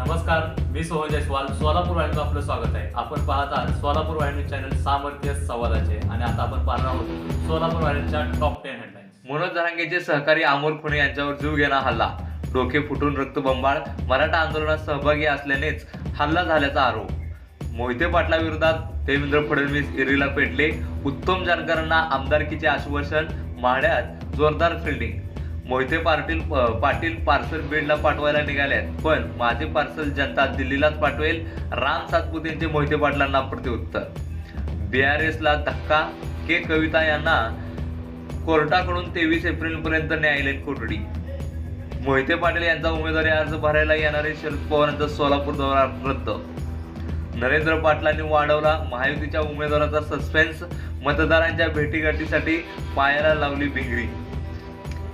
नमस्कार मी सोहन जयस्वाल. सोलापूर वाहिनीचं आपलं स्वागत आहे. आपण पाहत आहात सोलापूर वाहिनी चॅनल सामर्थ्य संवादाचे आणि आता आपण पाहणार आहोत सोलापूर वाहिनीच्या टॉप टेन हेडलाईन्स मनोज जरांगेचे सहकारी अमोल खुणे यांच्यावर जीव घेणा हल्ला. डोके फुटून रक्तबंबाळ. मराठा आंदोलनात सहभागी असल्यानेच हल्ला झाल्याचा आरोप. मोहिते पाटलाविरोधात देवेंद्र फडणवीस इरीला पेटले. उत्तम जानकरांना आमदारकीचे आश्वासन. माढ्यात जोरदार फिल्डिंग मोहिते पाटील पाटील पार्सल बीडला पाठवायला निघाल्यात. पण माझे पार्सल जनता दिल्लीलाच पाठवेल. राम सातपुतेंचे मोहिते पाटलांना प्रत्युत्तर. बी आर एसला धक्का. के. कविता यांना कोर्टाकडून तेवीस एप्रिलपर्यंत न्यायालयीन कोठडी. मोहिते पाटील यांचा उमेदवारी अर्ज भरायला येणारे शरद पवारांचा सोलापूर दौरा रद्द. नरेंद्र पाटलांनी वाढवला महायुतीच्या उमेदवाराचा सस्पेन्स मतदारांच्या भेटीगाठीसाठी पायाला लावली भिंगरी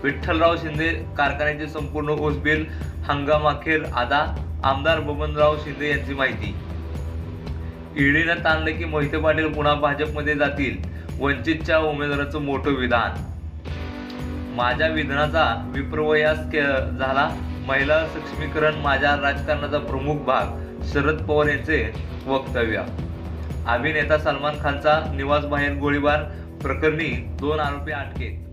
विठ्ठलराव शिंदे कारखान्याचे संपूर्ण ऊस हंगामाखेर आदा आमदार बबनराव शिंदे यांची माहिती. ईडीनं ताणलं की मोहिते पाटील पुन्हा भाजपमध्ये जातील वंचितच्या उमेदवाराचं मोठं विधान. माझ्या विधानाचा विप्रवयास के- झाला महिला सक्षमीकरण माझ्या राजकारणाचा प्रमुख भाग शरद पवार यांचे वक्तव्य. अभिनेता सलमान खानचा निवासबाहेर गोळीबार प्रकरणी दोन आरोपी अटकेत.